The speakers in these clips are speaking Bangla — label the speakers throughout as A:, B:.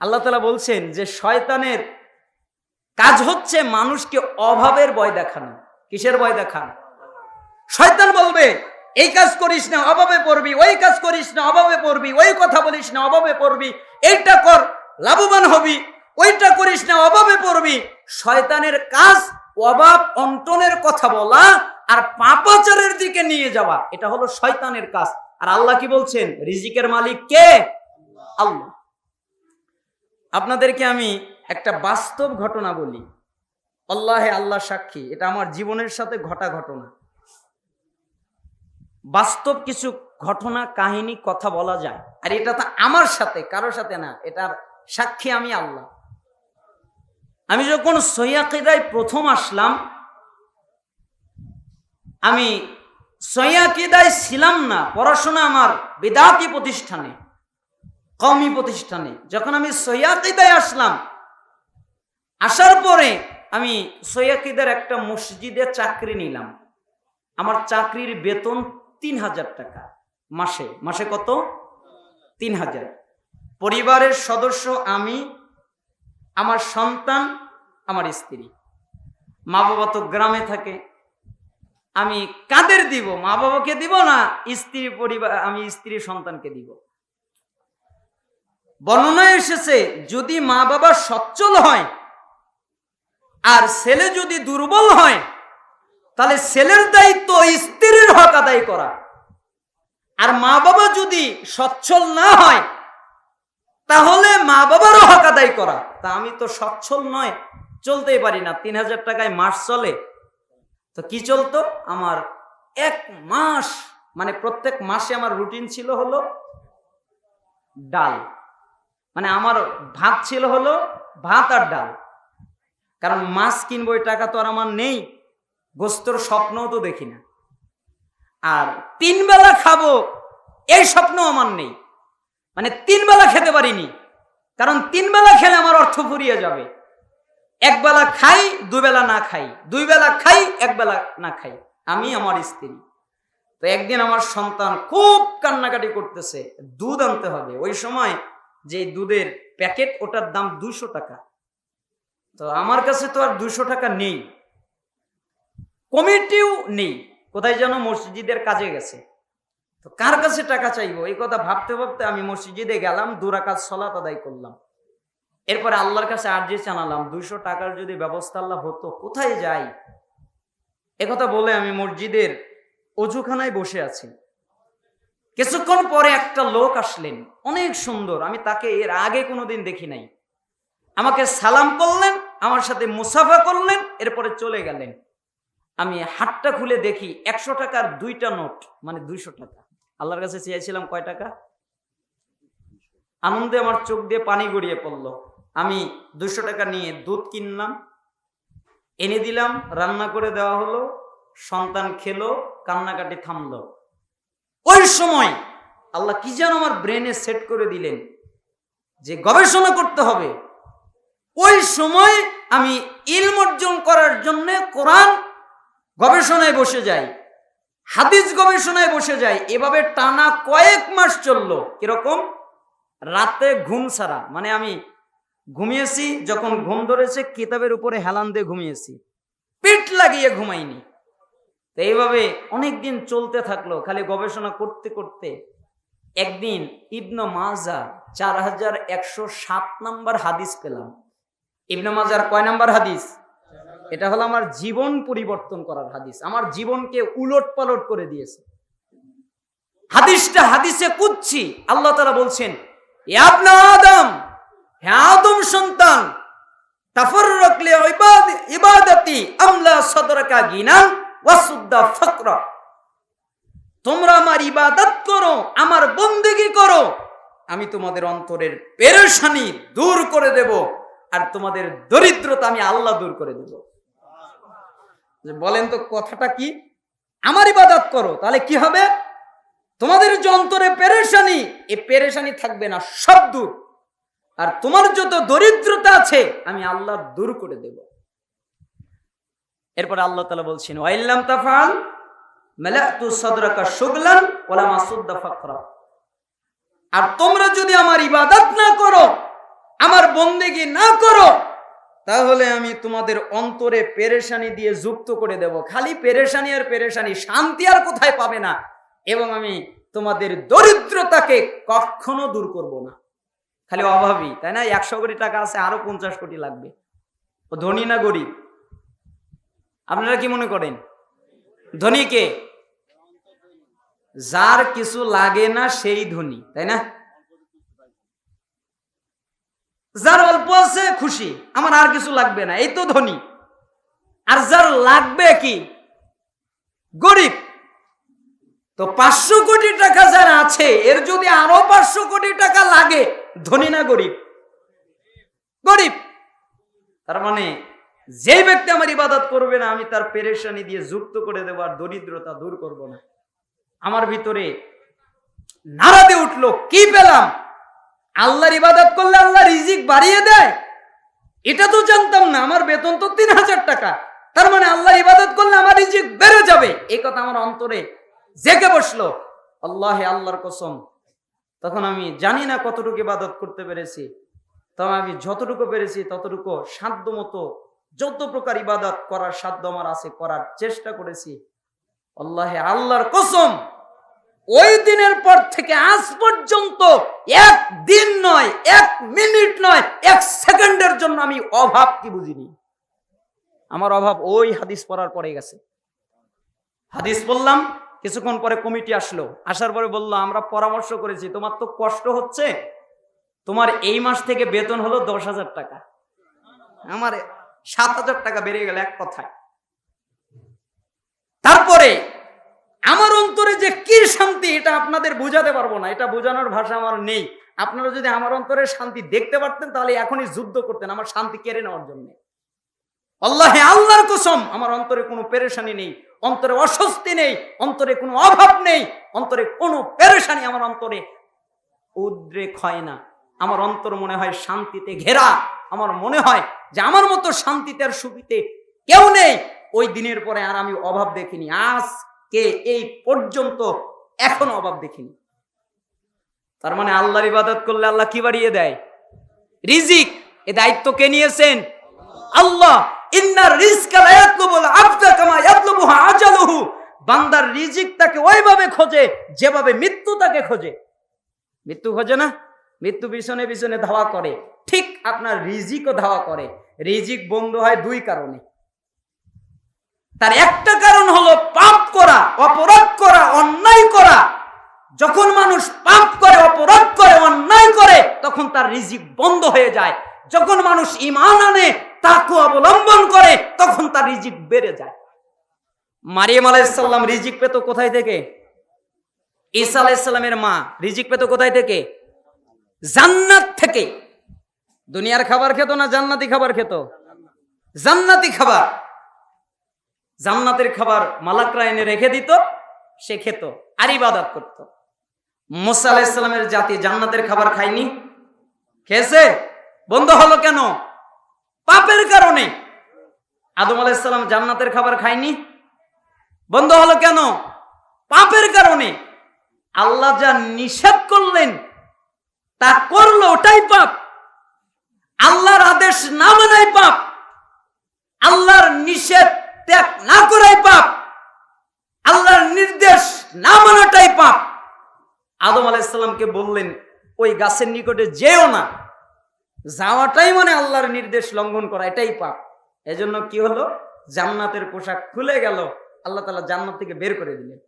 A: আল্লাহ তালা বলছেন যে শয়তানের কাজ হচ্ছে মানুষকে অভাবের ভয় দেখানো। কিসের ভয় দেখানো? শয়তান বলবে, এই কাজ করিস না, অভাবে পড়বি, ওই কাজ করিস না, অভাবে পড়বি, ওই কথা বলিস না, অভাবে পড়বি, এইটা কর, লাভবান হবি, ওইটা করিস না, অভাবে পড়বি। শয়তানের কাজ অভাব অন্টনের কথা বলা আর পাপাচারের দিকে নিয়ে যাওয়া, এটা হলো শয়তানের কাজ। আর আল্লাহ কি বলছেন? রিজিকের মালিক কে? আল্লাহ। আপনাদেরকে আমি একটা বাস্তব ঘটনা বলি। আল্লাহে আল্লাহ সাক্ষী, এটা আমার জীবনের সাথে ঘটা ঘটনা। বাস্তব কিছু ঘটনা, কাহিনী, কথা বলা যায়। আর এটা তো আমার সাথে, কারোর সাথে না, এটার সাক্ষী আমি আল্লাহ। আমি যখন সৈয়াকিদায় প্রথম আসলাম, আমি সৈয়াকিদায় ছিলাম না, পড়াশোনা আমার বেদাতি প্রতিষ্ঠানে। কমি প্রতিষ্ঠানে। যখন আমি সৈয়াকিদায় আসলাম, আসার পরে আমি সৈয়াকিদের একটা মসজিদে চাকরি নিলাম। আমার চাকরির বেতন তিন হাজার টাকা মাসে। মাসে কত? তিন হাজার। পরিবারের সদস্য আমি, আমার সন্তান, আমার স্ত্রী। মা বাবা তো গ্রামে থাকে। আমি কাদের দিব? মা বাবাকে দিব না? স্ত্রী পরিবার, আমি স্ত্রী সন্তানকে দিব। বর্ণনায় এসেছে, যদি মা বাবা সচ্ছল হয়, আর ছেলে যদি দুর্বল হয়, তাহলে ছেলের দায়িত্ব স্ত্রীর হক আদায় করা। আর মা বাবা যদি সচ্ছল না হয়, তাহলে মা বাবারও হক আদায় করা। তা আমি তো সচ্ছল নয়, চলতেই পারি না, তিন হাজার টাকায় মাস চলে। তো কি চলতো? আমার এক মাস মানে প্রত্যেক মাসে আমার রুটিন ছিল হলো ডাল। মানে আমার ভাত ছিল হলো ভাত আর ডাল। কারণ মাছ কিনবো ওই টাকা তো আর আমার নেই, গোস্তর স্বপ্নও তো দেখি না। আর তিন বেলা খাব, এই স্বপ্ন আমার নেই। মানে তিন বেলা খেতে পারিনি, কারণ তিন বেলা খেলে আমার অর্থ ফুরিয়ে যাবে। এক বেলা খাই দুই বেলা না খাই, দুই বেলা খাই, এক বেলা না খাই, আমি আমার স্ত্রী। তো একদিন আমার সন্তান খুব কান্নাকাটি করতেছে, দুধ আনতে হবে। ওই সময় যে দুধের প্যাকেট, ওটার দাম দুশো টাকা। তো আমার কাছে তো আর দুশো টাকা নেই। কমিটিও নেই। কোথায় যেন মসজিদের কাজে গেছে। তো কার কাছে টাকা চাইব? এই কথা ভাবতে ভাবতে আমি মসজিদে গেলাম দুরাকাজ সলাত আদায় করলাম। এরপরে আল্লাহর কাছে আর্জি জানালাম, দুইশো টাকার যদি ব্যবস্থা আল্লাহ হতো, কোথায় যাই? একথা বলে আমি মসজিদের অজুখানায় বসে আছি। কিছুক্ষণ পরে একটা লোক আসলেন। অনেক সুন্দর। আমি তাকে এর আগে কোনোদিন দেখি নাই। আমাকে সালাম করলেন, আমার সাথে মুসাফা করলেন, এরপরে চলে গেলেন। আমি হাটটা খুলে দেখি, একশো টাকার দুইটা নোট মানে দুইশো টাকা। আল্লাহর কাছে চেয়েছিলাম কয় টাকা? আনন্দে আমার চোখ দিয়ে পানি গড়িয়ে পড়ল। আমি দুশো টাকা নিয়ে দুধ কিনলাম, এনে দিলাম, রান্না করে দেওয়া হলো, সন্তান খেলো, কান্নাকাটি থামলো। ওই সময় আল্লাহ কি যেন আমার ব্রেনে সেট করে দিলেন যে গবেষণা করতে হবে। ওই সময় আমি ইলম অর্জন করার জন্য কোরআন গবেষণায় বসে যাই, হাদিস গবেষণায় বসে যাই, এভাবে টানা কয়েক মাস চলল। কীরকম? রাতে ঘুম ছাড়া। মানে আমি ঘুমিয়েছি, যখন ঘুম ধরেছে, কিতাবের উপরে হেলান দিয়ে ঘুমিয়েছি। পিঠ লাগিয়ে ঘুমাইনি। তো এইভাবে অনেকদিন চলতে থাকল, খালি গবেষণা করতে করতে। একদিন ইবন মাজা চার হাজার একশো সাত নাম্বার হাদিস পেলাম। ইবন মাজার কয় নাম্বার হাদিস? এটা হলো আমার জীবন পরিবর্তন করার হাদিস। আমার জীবনকে উলট পালট করে দিয়েছে। হাদিসটা হাদিসে কুচ্ছি আল্লাহ তারা বলছেন, "এ আপনা আদম হ্যাঁ আদম সন্তান তাফররকলে ইবাদতি আমলা সদরকা গিনান তোমরা আমার ইবাদত করো, আমার বন্দেগি করো। আমি তোমাদের অন্তরের পেরেশানি দূর করে দেব, আর তোমাদের দরিদ্রতা আমি আল্লাহ দূর করে দেব। বলেন তো কথাটা কি? আমার ইবাদত করো, তাহলে কি হবে? তোমাদের যে অন্তরে পেরেশানি, এ পেরেশানি থাকবে না, সব দূর। আর তোমার যত দরিদ্রতা আছে, আমি আল্লাহ দূর করে দেব। এরপর আল্লাহ তালা বলছেন ওয়াইল্লাম তাফাল আর তোমরা যদি আমার ইবাদত না করো, আমার বন্দেগি না করো, তাহলে আমি তোমাদের অন্তরে পেরেশানি দিয়ে যুক্ত করে দেব। খালি পেরেশানি আর পেরেশানি শান্তি আর কোথায় পাবে না? এবং আমি তোমাদের দরিদ্রতাকে কখনো দূর করব না। খালি অভাবী, তাই না? একশো কোটি টাকা আছে, আরও পঞ্চাশ কোটি লাগবে। ধনী না গরিব? আপনারা কি মনে করেন? ধনী কে? যার কিছু লাগে না সেই ধনী, তাই না? যার অল্প আছে খুশি, আমার আর কিছু লাগবে না, এই তো ধনী। আর যার লাগবে কি? গরিব। তো পাঁচশো কোটি টাকা যার আছে, এর যদি আরও পাঁচশো কোটি টাকা লাগে, ধনী না গরিব? গরিব। তার মানে যে ব্যক্তি আমার ইবাদত করবে না, আমি তার পেরেশানি দিয়ে যুক্ত করে দেবো আর দরিদ্রতা দূর করব না। আমার ভিতরে নাড়াতে উঠল, কি পেলাম? আল্লাহর ইবাদত করলে আল্লাহ রিজিক বাড়িয়ে দেয়? এটা তো জানতাম না, আমার বেতন তো তিন হাজার টাকা। তার মানে আল্লাহ ইবাদত করলে আমার রিজিক বেড়ে যাবে। এই কথা আমার অন্তরে জেগে বসল। আল্লাহ আল্লাহর কসম, তখন আমি জানি না কতটুকু ইবাদত করতে পেরেছি। তবে আমি যতটুকু পেরেছি, ততটুকু সাধ্য মতো যত প্রকার ইবাদত করার সাধ্য আমার আছে, করার চেষ্টা করেছি। আল্লাহ আল্লাহর কসম, ওই দিনের পর থেকে আজ পর্যন্ত এক দিন নয়, এক মিনিট নয়, এক সেকেন্ডের জন্য আমি অভাব কি বুঝিনি। আমার অভাব ওই হাদিস পড়ার পরে গেছে। হাদিস বললাম, কিছুক্ষণ পরে কমিটি আসলো। আসার পরে বলল, আমরা পরামর্শ করেছি, তোমার তো কষ্ট হচ্ছে। তোমার এই মাস থেকে বেতন হলো দশ হাজার টাকা। আমার সাত হাজার টাকা বেড়ে গেল এক কথায়। তারপরে আমার অন্তরে যে কি শান্তি, এটা আপনাদের বোঝাতে পারব না। এটা বোঝানোর ভাষা আমার নেই। আপনারা যদি আমার অন্তরে শান্তি দেখতে পারতেন, তাহলে এখনই যুদ্ধ করতেন। আমার শান্তি কেড়ে নেওয়ার জন্য। আল্লাহ আল্লাহর কসম, আমার অন্তরে কোনো পেরেশানি নেই। অন্তরে অস্বস্তি নেই, অন্তরে কোনো অভাব নেই, অন্তরে কোনো পেরেশানি আমার অন্তরে উদ্রেক হয় না। আমার অন্তর মনে হয় শান্তিতে ঘেরা। আমার মনে হয় যে আমার মতো শান্তিতে আর সুখীতে কেউ নেই। ওই দিনের পরে আর আমি অভাব দেখিনি। আজকে এই পর্যন্ত এখনও অভাব দেখিনি। তার মানে আল্লাহর ইবাদত করলে আল্লাহ কি বাড়িয়ে দেয়? রিজিক। এ দায়িত্ব কে নিয়েছেন? আল্লাহ। ইন্নার রিজকা লা ইয়াতলুবুল আবদা কামা ইয়াতলুবুহু আজালুহু। বান্দার রিজিক তাকে ওইভাবে খোঁজে, যেভাবে মৃত্যু তাকে খোঁজে। মৃত্যু খোঁজে না? মৃত্যু পিছনে পিছনে ধাওয়া করে। ঠিক আপনার রিজিকও ধাওয়া করে। রিজিক বন্ধ হয় দুই কারণে। তার একটা কারণ হলো পাপ করা, অপরাধ করা, অন্যায় করা। যখন মানুষ পাপ করে, অপরাধ করে, অন্যায় করে, তখন তার রিজিক বন্ধ হয়ে যায়। যখন মানুষ ইমান আনে, তাকে অবলম্বন করে, তখন তার রিজিক বেড়ে যায়। মারিয়াম আলাইসাল্লাম রিজিক পেত কোথায় থেকে? ঈসা আলাইসাল্লামের মা রিজিক পেত কোথায় থেকে? জান্নাত থেকে। দুনিয়ার খাবার খেত না জান্নাতি খাবার খেত? জান্নাতি খাবার। জান্নাতের খাবার মালাকরা এনে রেখে দিত, সে খেত, আর ইবাদত করত। মোসা জাতি জান্নাতের খাবার খায়নি। খেয়েছে? বন্ধ হলো কেন? পাপের কারণে। আদম আলাইসাল্লাম জান্নাতের খাবার খায়নি। বন্ধ হলো কেন? পাপের কারণে। আল্লাহ যা নিষেধ করলেন, তা করল ওটাই পাপ। আল্লাহর আদেশ না মানাই পাপ, আল্লাহর নিষেধ ত্যাগ না করাই পাপ, আল্লাহর নির্দেশ না মানাটাই পাপ। আদম আলাইসাল্লামকে বললেন, ওই গাছের নিকটে যেও না। যাওয়াটাই মানে আল্লাহর নির্দেশ লঙ্ঘন করা, এটাই পাপ। এজন্য কি হলো? জান্নাতের পোশাক খুলে গেল, আল্লাহ তালা জান্নাত থেকে বের করে দিলেন।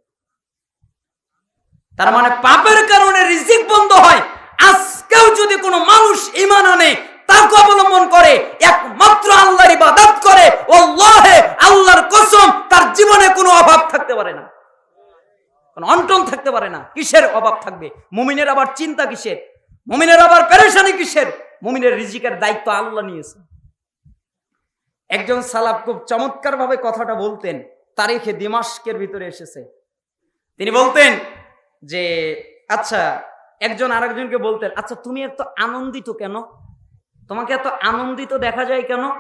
A: তার মানে পাপের কারণে রিজিক বন্ধ হয়। আজকেও যদি কোনো মানুষ ইমান আনে তাকে অবলম্বন করে, একমাত্র আল্লাহর ইবাদত করে আল্লাহে আল্লাহর কসম, তার জীবনে কোনো অভাব থাকতে পারে না। কোনো অন্টন থাকতে পারে না। কিসের অভাব থাকবে? মুমিনের আবার চিন্তা কিসের? মুমিনের আবার পেরেশানি কিসের? মুমিনের রিজিকের দায়িত্ব আল্লাহ নিয়েছে। একজন সালাফ খুব চমৎকার ভাবে কথাটা বলতেন, তারিখে দিমাস্কের ভিতরে এসেছে। তিনি বলতেন যে আচ্ছা একজন আরেকজনকে বলতেন আচ্ছা তুমি এত আনন্দিত কেন? তোমাকে এত আনন্দিত দেখা যায় কেন?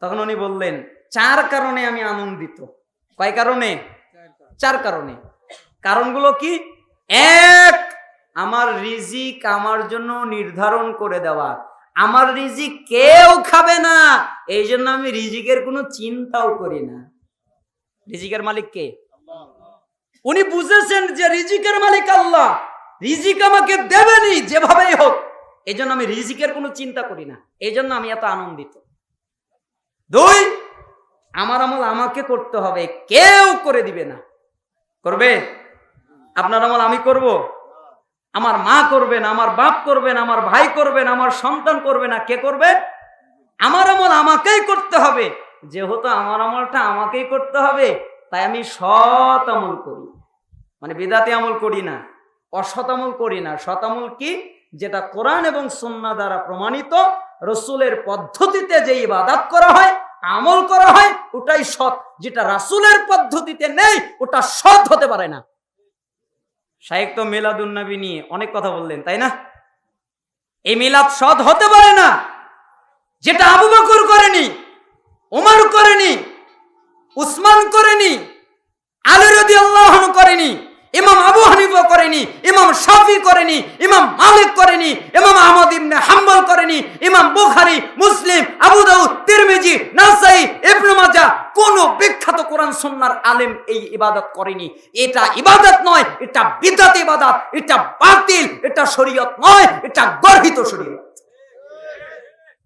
A: তখন উনি বললেন, চার কারণে আমি আনন্দিত। কয় কারণে? চার কারণে। কারণগুলো কি? এক, আমার রিজিক আমার জন্য নির্ধারণ করে দেওয়া। আমার রিজিক কেউ খাবে না। এই জন্য আমি রিজিকের কোনো চিন্তাও করি না। রিজিকের মালিক কে? উনি বুঝেছেন যে রিজিকের মালিক আল্লাহ। রিজিক আমাকে দেবেনি যেভাবেই হোক। এই জন্য আমি রিজিকের কোনো চিন্তা করি না। এই জন্য আমি এত আনন্দিত। দুই আমার আমল আমাকে করতে হবে কেউ করে দিবে না। করবে? আপনার আমল আমি করব? আমার মা করবেন আমার বাপ করবেন আমার ভাই করবেন আমার সন্তান করবে না কে করবে? আমার আমল আমাকেই করতে হবে। যেহেতু আমার আমলটা আমাকেই করতে হবে তাই আমি সৎ আমল করি। মানে বিদাতি আমল করি না অসৎ আমল করি না। সৎ আমল কি? যেটা কোরআন এবং সন্না দ্বারা প্রমাণিত, রসুলের পদ্ধতিতে যে ইবাদাত করা হয়, আমল করা হয়, ওটাই সৎ। যেটা রাসুলের পদ্ধতিতে নেই, ওটা সৎ হতে পারে না। শাহেক তো মিলাদুন্নবী নিয়ে অনেক কথা বললেন, তাই না? এই মিলাদ সৎ হতে পারে না। যেটা আবু বকর করেনি ওমর করেনি, উসমান করেনি, আলী রদি আল্লাহ করেনি ইমাম আবু হানিফা করেনি, ইমাম শাফি করেনি, ইমাম মালিক করেনি, ইমাম আহমদ ইবনে হাম্বল করেনি, ইমাম বুখারী, মুসলিম, আবু দাউদ, তিরমিজি, নাসাই, ইবনে মাজাহ, কোন বিখ্যাত কোরআন সুন্নাহর আলেম এই ইবাদত করেনি। এটা ইবাদত নয়, এটা বিদআত ইবাদত, এটা বাতিল, এটা শরীয়ত নয়, এটা গর্হিত শরীয়ত।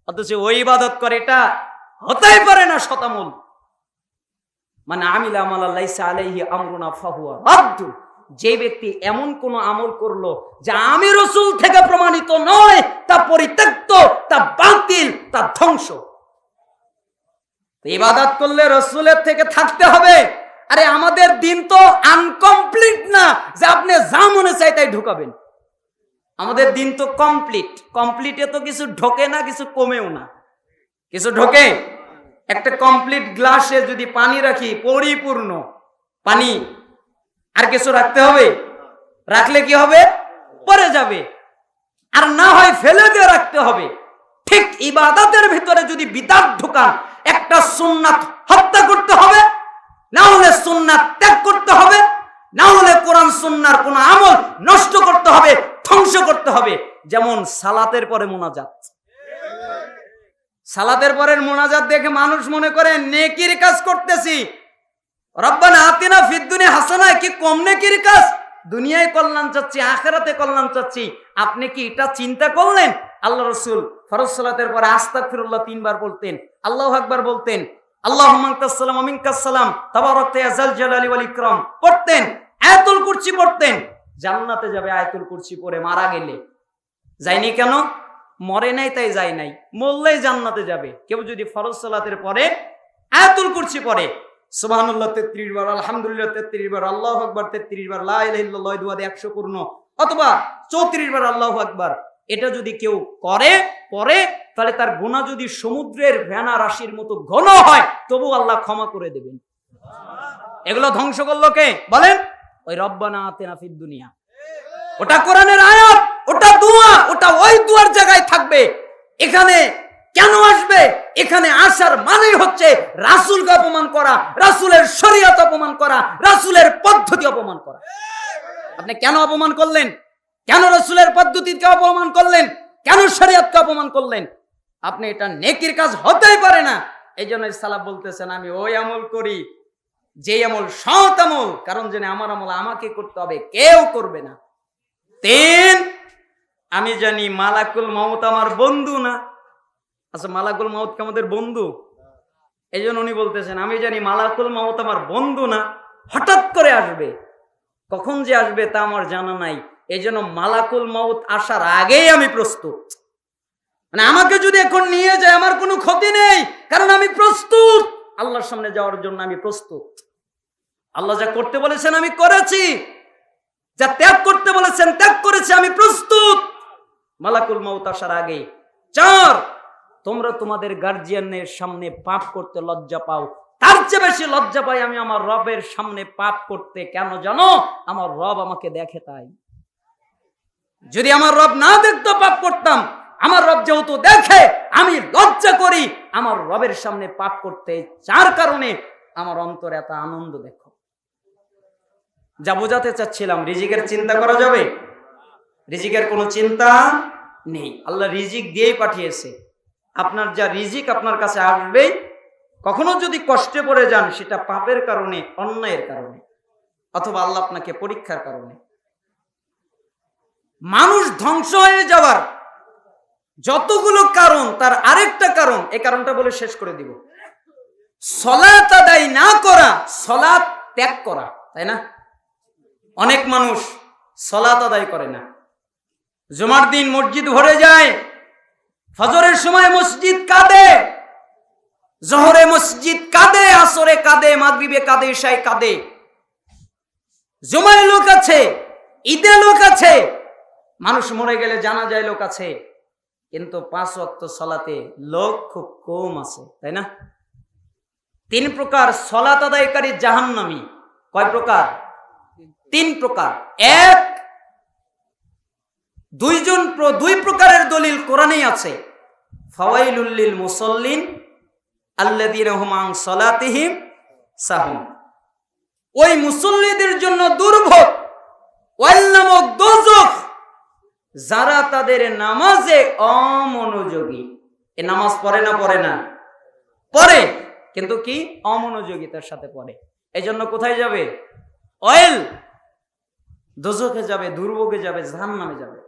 A: অথচ ওই ইবাদত করে এটা হতেই পারে না শতামূল। মানে আমিলা আমালা লাইসা আলাইহি আমরুনা ফাহুয়া রাদ্দু। যে ব্যক্তি এমন কোন আমল করল যা আমি রসুল থেকে প্রমাণিত নয়, তা পরিত্যক্ত, তা বাতিল, তা ধ্বংস। ইবাদত করলে রসুলের থেকে থাকতে হবে। আরে আমাদের দিন তো আনকমপ্লিট না, যে আপনি যা মনে চাই তাই ঢুকাবেন। আমাদের দিন তো কমপ্লিট কমপ্লিটে তো কিছু ঢোকে না, কিছু কমেও না। কিছু ঢোকে? একটা কমপ্লিট গ্লাসে যদি পানি রাখি, পরিপূর্ণ। পানি। আর কিছু রাখতে হবে? রাখলে কি হবে? পরে যাবে। আর না হয় ফেলে দিয়ে রাখতে হবে। ঠিক ইবাদতের ভিতরে যদি বিদাত ঢোকান, একটা সুন্নাত হত্যা করতে হবে, না হলে সুন্নাত ত্যাগ করতে হবে, না হলে কোরআন সুন্নার কোন আমল নষ্ট করতে হবে, ধ্বংস করতে হবে। যেমন সালাতের পরে মোনাজাত। সালাতের পরের মোনাজাত দেখে মানুষ মনে করে, নেকির কাজ করতেছি। ফিদ্দুনি কি কাজ? দুনিয়ায় কল্যাণ চাচ্ছি, আখেরাতে কল্যাণ চাচ্ছি। আপনি কি এটা চিন্তা করলেন? আল্লাহ রসুল ফরজ সালাতের পরে আস্তাক ফিরুল্লাহ তিনবার বলতেন, আল্লাহ আকবার বলতেন আল্লাহ মাংকাসালাম আমিনকাসালাম তাবারকতে আজাল জালালি পড়তেন, আয়াতুল কুরসি পড়তেন। জান্নাতে যাবে আয়াতুল কুরসি পড়ে মারা গেলে। যায়নি কেন? মরে নাই তাই যায় নাই, মরলেই জান্নাতে যাবে। কেউ যদি ফরজ সালাতের পরে আয়াতুল কুরসি পড়ে সুবহানাল্লাহ, তেত্রিশ বার, আলহামদুলিল্লাহ, তেত্রিশ বার, আল্লাহ আকবার, তেত্রিশ বার, লা ইলাহা দুয়াদে একশো পূর্ণ। অথবা চৌত্রিশ বার, আল্লাহ আকবার। এটা যদি কেউ করে, পরে, তাহলে তার গুণা যদি সমুদ্রের ভেনা রাশির মতো ঘন হয় তবু আল্লাহ ক্ষমা করে দেবেন। এগুলো ধ্বংস করল কে? বলেন, ওই রব্বানা আতেনা দুনিয়া। ওটা কোরআনের আয়াত, ওটা দোয়া, ওটা ওই দুয়ার জায়গায় থাকবে। এখানে কেন আসবে? এখানে আসার মানেই হচ্ছে রাসুলকে অপমান করা, রাসুলের শরীয়ত অপমান করা, রাসুলের পদ্ধতি অপমান করা। আপনি কেন অপমান করলেন? কেন রসুলের পদ্ধতিকে অপমান করলেন? কেন শরীয়তকে অপমান করলেন? আপনি এটা নেকির কাজ হতেই পারে না। এই জন্য সালাব বলতেছেন, আমি ওই আমল করি যে আমল সৎ আমল। কারণ জেনে আমার আমল আমাকে করতে হবে, কেউ করবে না। তিন, আমি জানি মালাকুল মাউত আমার বন্ধু না। আচ্ছা মালাকুল মাউত কি আমাদের বন্ধু? এই জন্য উনি বলতেছেন, আমি জানি মালাকুল মাউত আমার বন্ধু না, হঠাৎ করে আসবে। কখন যে আসবে তা আমার জানা নাই। এই জন্য মালাকুল মাউত আসার আগেই আমি প্রস্তুত। মানে আমাকে যদি এখন নিয়ে যায়, আমার কোনো ক্ষতি নেই, কারণ আমি প্রস্তুত। আল্লাহর সামনে যাওয়ার জন্য আমি প্রস্তুত। আল্লাহ যা করতে বলেছেন আমি করেছি। যা ত্যাগ করতে বলেছেন ত্যাগ করেছি, আমি প্রস্তুত। মালাকুল মাউত আসার আগে চার তোমরা তোমাদের গার্জিয়ানের সামনে পাপ করতে লজ্জা পাও। তার চেয়ে বেশি লজ্জা পাই আমি আমার রবের সামনে পাপ করতে। কেন জানো? আমার রব আমাকে দেখে তাই। যদি আমার রব না দেখতো পাপ করতাম, আমার রব যেহেতু দেখে, আমি লজ্জা করি, আমার রবের সামনে পাপ করতে। যার কারণে আমার অন্তর এত আনন্দ দেখো। যা বোঝাতে চাচ্ছিলাম, রিজিকের চিন্তা করা যাবে? রিজিকের কোনো চিন্তা নেই। আল্লাহ রিজিক দিয়েই পাঠিয়েছে। আপনার যা রিজিক আপনার কাছে আসবেই, কখনো যদি কষ্টে পড়ে যান, সেটা পাপের কারণে, অন্যায়ের কারণে, অথবা আল্লাহ আপনাকে পরীক্ষার কারণে। মানুষ ধ্বংস হয়ে যাওয়ার যতগুলো কারণ, তার আরেকটা কারণ, এই কারণটা বলে শেষ করে দিব। সলাত আদায় না করা সলাৎ ত্যাগ করা, তাই না? অনেক মানুষ সলাত আদায় করে না। জুমার দিন মসজিদ ভরে যায় ফজরের সময় মসজিদ কাঁদে, জহরে মসজিদ কাঁদে, আসরে কাঁদে, মাগরিবে কাঁদে, ঈশায় কাঁদে। জুমায় লোক আছে, ঈদে লোক আছে, মানুষ মরে গেলে জানা যায় লোক আছে, কিন্তু পাঁচ ওয়াক্ত সলাতে লোক খুব কম আছে, তাই না? তিন প্রকার সলাত আদায়কারী জাহান্নামী। কয় প্রকার? তিন প্রকার। এক দুইজন দুই প্রকারের দলিল কোরআনেই আছে। ফাওয়াইলুল্লিল মুসল্লিন আল্লাযীনা হুম আন সালাতিহিম সাহুম। ওই মুসল্লিদের জন্য দুর্ভোগ ওয়াল নামক যারা তাদের নামাজে অমনোযোগী। এ নামাজ পড়ে না পড়ে না? পড়ে, কিন্তু কি? অমনোযোগিতার সাথে পড়ে। এই জন্য কোথায় যাবে? অয়েল দোজখে যাবে, দুর্ভোগে যাবে জাহান নামে যাবে।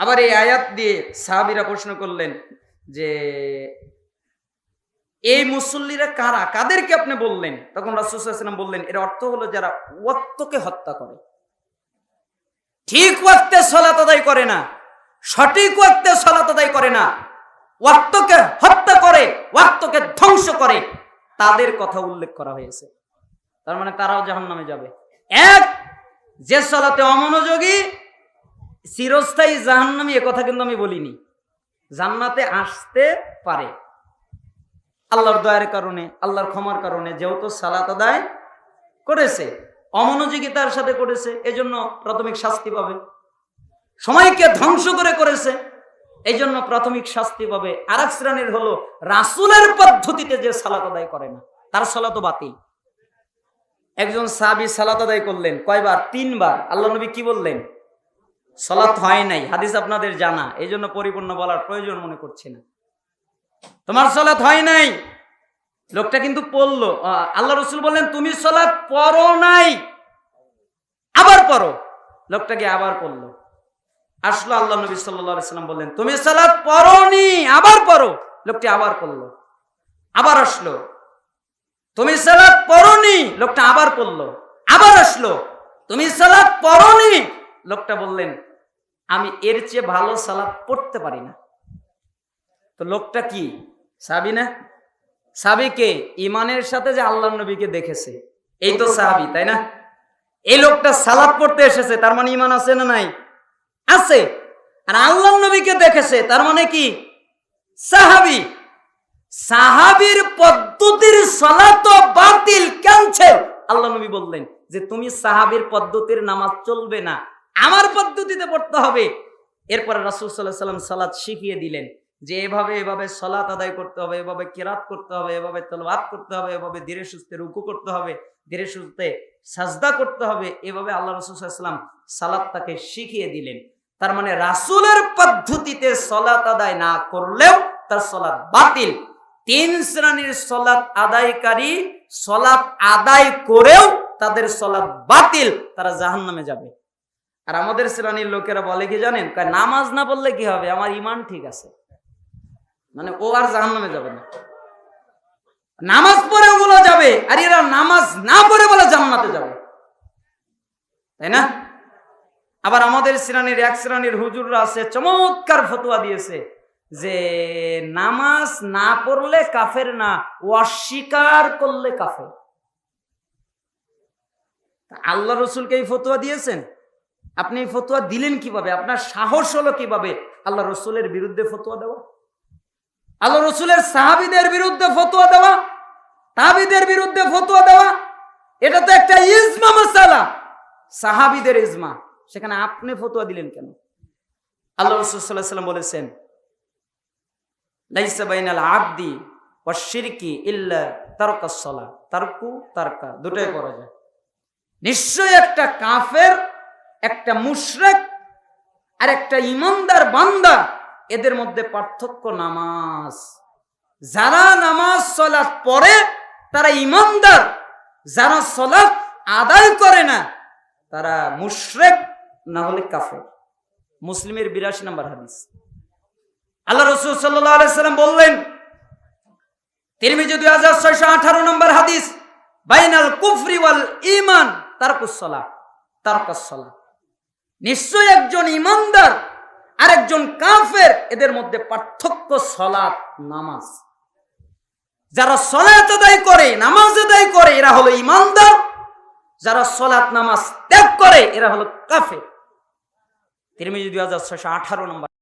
A: আবার এই আয়াত দিয়ে সাহাবিরা প্রশ্ন করলেন যে, এই মুসল্লিরা কারা? কাদেরকে আপনি বললেন? তখন রাসুসাল্লাম বললেন, এর অর্থ হলো যারা ওয়াক্তকে হত্যা করে। ঠিক ওয়াক্তে সলাত আদায় করে না, সঠিক ওয়াক্তে সলাত আদায় করে না ওয়াক্তকে হত্যা করে ওয়াক্তকে ধ্বংস করে। তাদের কথা উল্লেখ করা হয়েছে। তার মানে তারাও জাহান নামে যাবে। এক, যে সলাতে অমনোযোগী চিরস্থায়ী জাহান্নামী কথা কিন্তু আমি বলিনি। জান্নাতে আসতে পারে। আল্লাহর দয়ার কারণে, আল্লাহর ক্ষমার কারণে যেহেতু সালাত আদায় করেছে, অমনোযোগিতার সাথে করেছে, এজন্য প্রাথমিক শাস্তি পাবে। সময়কে ধ্বংস করে করেছে এই জন্য প্রাথমিক শাস্তি পাবে। আর এক শ্রেণির হলো, রাসুলের পদ্ধতিতে যে সালাত আদায় করে না, তার সালাত বাতিল। একজন সাবি সালাত আদায় করলেন কয়বার? তিনবার। আল্লাহ নবী কি বললেন? সলাৎ হয় নাই, হাদিস আপনাদের জানা এই জন্য পরিপূর্ণ বলার প্রয়োজন মনে করছি না। তোমার সলাৎ হয় নাই? লোকটা কিন্তু পড়ল আল্লাহ রসুল বললেন, তুমি সলাৎ পড়ো নাই, আবার পড়ো। লোকটাকে আবার পড়ল। আসলো আল্লাহ নবী সাল্লাম বললেন, তুমি সালাত পড়নি, আবার পড়ো। লোকটি আবার পড়ল, আবার আসলো। তুমি সালাত পড়নি? লোকটা আবার পড়ল, আবার আসলো। তুমি সালাত পড়নি? লোকটা বললেন আমি এর চেয়ে ভালো সালাদ পড়তে পারি না। তো লোকটা কি? সাবি না? সাবিকে ইমানের সাথে যে আল্লাহ নবীকে দেখেছে। এই তো সাহাবি তাই না? এই লোকটা সালাত পড়তে এসেছে তার মানে ইমান আছে না নাই? আছে। আর আল্লাহ নবীকে দেখেছে তার মানে কি? সাহাবি। সাহাবির পদ্ধতির সলাত বাতিল ক্যান্সেল আল্লাহ নবী বললেন যে তুমি সাহাবির পদ্ধতির নামাজ চলবে না আমার পদ্ধতিতে পড়তে হবে। এরপরে রাসূল আলাইহি সাল্লাম সালাত শিখিয়ে দিলেন যে এভাবে এভাবে সলাত আদায় করতে হবে, এভাবে কেরাত করতে হবে, এভাবে তেলাওয়াত করতে হবে, এভাবে ধীরে সুস্থে রুকু করতে হবে, ধীরে সুস্থে সাজদা করতে হবে, এভাবে আল্লাহ রসুল সাল্লাম সালাত তাকে শিখিয়ে দিলেন। তার মানে রাসূলের পদ্ধতিতে সলাত আদায় না করলেও তার সলাত বাতিল। তিন শ্রেণির সলাত আদায়কারী সলাত আদায় করেও তাদের সলাত বাতিল, তারা জাহান্নামে যাবে। আর আমাদের শ্রেণির লোকেরা বলে কি জানেন? নামাজ না পড়লে কি হবে? আমার ইমান ঠিক আছে। মানে ও আর জাহান্নামে যাবে না। নামাজ পড়ে ওগুলো যাবে, আর এরা নামাজ না পড়ে বলে জান্নাতে যাবে। তাই না? আবার আমাদের শ্রেণির এক শ্রেণির হুজুররা আছে, চমৎকার ফতোয়া দিয়েছে যে নামাজ না পড়লে কাফের না অস্বীকার করলে কাফের। আল্লাহ রসুলকে এই ফতোয়া দিয়েছেন? আপনি এই ফতোয়া দিলেন কীভাবে? আপনার সাহস হলো কীভাবে? আল্লাহ রসুলের বিরুদ্ধে ফতোয়া দেওয়া। আল্লাহ রসুলের সাহাবিদের বিরুদ্ধে ফতোয়া দেওয়া। তাবিদের বিরুদ্ধে ফতোয়া দেওয়া। এটা তো একটা ইজমা মাসালা। সাহাবিদের ইজমা। সেখানে আপনি ফতোয়া দিলেন কেন? আল্লাহ রসুল সাল্লাহ সাল্লাম বলেছেন, লাইসা আবদি ওয়াশিরকি ইল্লা তারকাস সালা। তারকু, তারকা, দুটাই করা যায়। নিশ্চয় একটা কাফের একটা মুশরেক আর একটা ইমানদার বান্দা, এদের মধ্যে পার্থক্য নামাজ। যারা নামাজ সলাৎ পড়ে, তারা ইমানদার। যারা সলাৎ আদায় করে না, তারা মুশরেক না হলে কাফের। মুসলিমের বিরাশি নম্বর হাদিস। আল্লাহ রসুল সাল্লাম বললেন, তিরমিজি দুই হাজার ছয়শো আঠারো নম্বর হাদিস, বাইনাল কুফরি ওয়াল ইমান তারকুসলা তারকাসলা নিশ্চয় একজন ইমানদার আর একজন কাফের, এদের মধ্যে পার্থক্য সলাৎ, নামাজ। যারা সলাত আদায় করে, নামাজ আদায় করে, এরা হলো ইমানদার। যারা সলাৎ নামাজ ত্যাগ করে, এরা হলো কাফের। তিরমিজি দুই হাজার ছয়শো আঠারো নম্বর